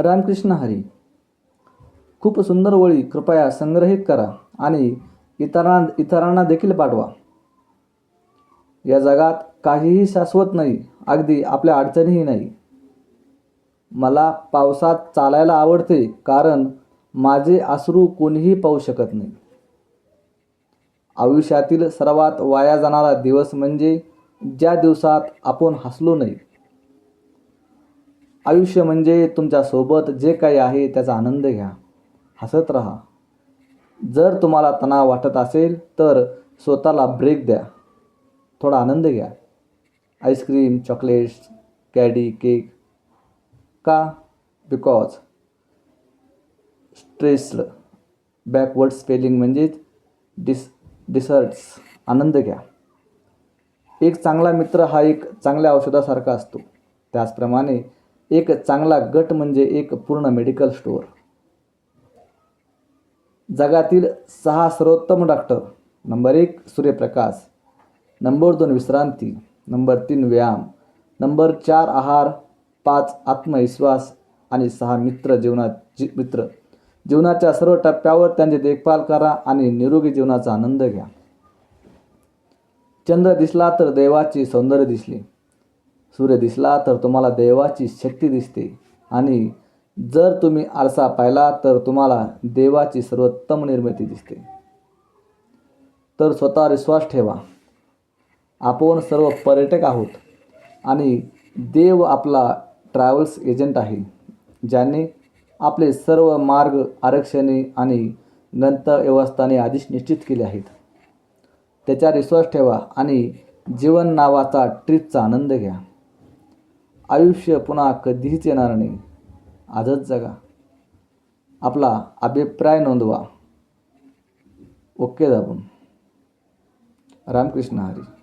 रामकृष्ण हरी. खूप सुंदर ओळी कृपया संग्रहित करा आणि इतरां इतरांना देखील पाठवा. या जगात काहीही शाश्वत नाही अगदी आपल्या अडचणीही नाही. मला पावसात चालायला आवडते कारण माझे अश्रू कोणीही पाहू शकत नाही. आयुष्यातील सर्वात वाया जाणारा दिवस म्हणजे ज्या दिवसात आपण हसलो नाही आयुष्य म्हणजे तुमच्यासोबत जे काही आहे त्याचा आनंद घ्या. हसत राहा. जर तुम्हाला तणाव वाटत असेल तर स्वतःला ब्रेक द्या. थोडा आनंद घ्या. Ice cream chocolates candy cake का? बिकॉज स्ट्रेस्ड बॅकवर्ड स्पेलिंग म्हणजेच डिस डिसर्ट्स आनंद घ्या. एक चांगला मित्र हा एक चांगल्या औषधासारखा असतो. त्याचप्रमाणे एक चांगला गट म्हणजे एक पूर्ण मेडिकल स्टोअर जगातील सहा सर्वोत्तम डॉक्टर नंबर एक सूर्यप्रकाश. नंबर दोन विश्रांती. नंबर तीन व्यायाम. नंबर चार आहार. पाच आत्मविश्वास. आणि सहा मित्र जीवनात जी मित्र. जीवनाच्या सर्व टप्प्यावर त्यांची देखभाल करा आणि निरोगी जीवनाचा आनंद घ्या. चंद्र दिसला तर देवाची सौंदर्य दिसली. सूर्य दिसला तर तुम्हाला देवाची शक्ती दिसते. आणि जर तुम्ही आरसा पाहिला तर तुम्हाला देवाची सर्वोत्तम निर्मिती दिसते. तर स्वतः विश्वास ठेवा. आपण सर्व पर्यटक आहोत आणि देव आपला ट्रॅव्हल्स एजंट आहे ज्याने आपले सर्व मार्ग आरक्षणे आणि गंतव्यवस्थाने आधीच निश्चित केले आहेत. त्याच्यावर विश्वास ठेवा आणि जीवन नावाचा ट्रिपचा आनंद घ्या. आयुष्य पुन्हा कधीच येणार नाही. आजच जगा. आपला अभिप्राय नोंदवा. ओके दाबून. रामकृष्ण हरी.